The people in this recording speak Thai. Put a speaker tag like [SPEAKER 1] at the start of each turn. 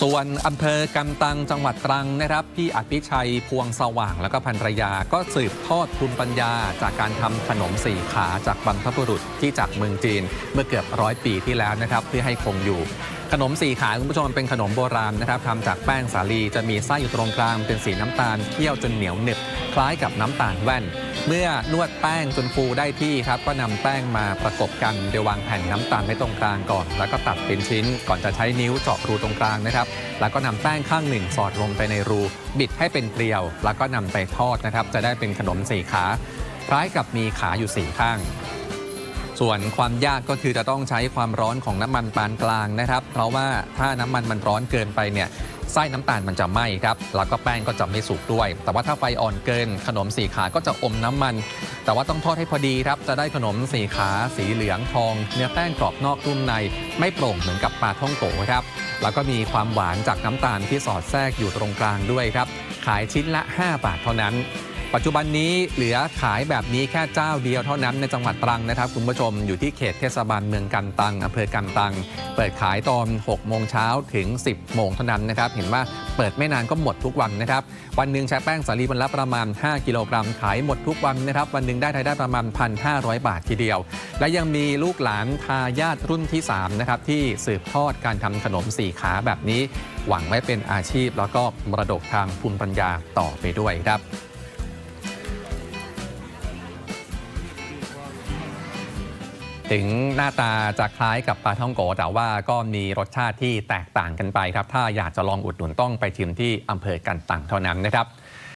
[SPEAKER 1] ส่วนอำเภอกันตังจังหวัดตรังนะครับพี่อภิชัยพวงสว่างแล้วก็ภรรยาก็สืบทอดภูมิปัญญา จากการทำขนมสี่ขาจากบรรพบุรุษที่จากเมืองจีนเมื่อเกือบร้อยปีที่แล้วนะครับเพื่อให้คงอยู่ ขนมสี่ขาคุณผู้ชมเป็นขนมโบราณนะครับทำจากแป้งสาลีจะมีไส้อยู่ตรงกลางเป็นสีน้ำตาลเคี่ยวจนเหนียวหนึบคล้ายกับน้ำตาลแว่น เมื่อนวดแป้งจนฟูได้ที่ครับ ก็นำแป้งมาประกบกันโดยวางแผ่นน้ำตาลไว้ตรงกลางก่อน แล้วก็ตัดเป็นชิ้น ก่อนจะใช้นิ้วเจาะรูตรงกลางนะครับ แล้วก็นำแป้งข้างหนึ่งสอดลงไปในรูบิดให้เป็นเกลียว แล้วก็นำไปทอดนะครับ จะได้เป็นขนมสี่ขาคล้ายกับมีขาอยู่สี่ข้าง ส่วนความยากก็คือจะต้องใช้ความร้อนของน้ำมันปานกลางนะครับ เพราะว่าถ้าน้ำมันมันร้อนเกินไปเนี่ยไส้น้ำตาลมันจะไหม้ครับ แล้วก็แป้งก็จะไม่สุกด้วย แต่ว่าถ้าไฟอ่อนเกิน ขนมสีขาก็จะอมน้ำมัน แต่ว่าต้องทอดให้พอดีครับ จะได้ขนมสีขาสีเหลืองทอง เนื้อแป้งกรอบนอกนุ่มใน ไม่โปร่งเหมือนกับปลาท่องโกครับ แล้วก็มีความหวานจากน้ำตาลที่สอดแทรกอยู่ตรงกลางด้วยครับ ขายชิ้นละ 5 บาทเท่านั้น ปัจจุบันนี้เหลือขายแบบนี้แค่เจ้าเดียวเท่านั้นในจังหวัดตรังนะครับ คุณผู้ชมอยู่ที่เขตเทศบาลเมืองกันตังอำเภอกันตัง เปิดขายตอน 6 โมงเช้าถึง 10 โมงเท่านั้นนะครับ เห็นว่าเปิดไม่นานก็หมดทุกวันนะครับ วันหนึ่งใช้แป้งสาลีวันละประมาณ 5 กิโลกรัม ขายหมดทุกวันนะครับ วันหนึ่งได้รายได้ประมาณ 1,500 บาททีเดียว และยังมีลูกหลานทายาทรุ่นที่3นะครับที่สืบทอดการทำขนมสี่ขาแบบนี้ หวังไว้เป็นอาชีพ แล้วก็มรดกทางภูมิปัญญาต่อไปด้วยครับ ถึงหน้าตาจะคล้ายกับปลาท่องโกแต่ว่าก็มีรสชาติที่แตกต่างกันไปครับ ถ้าอยากจะลองอุดหนุนต้องไปชิมที่อำเภอกันตังเท่านั้นนะครับ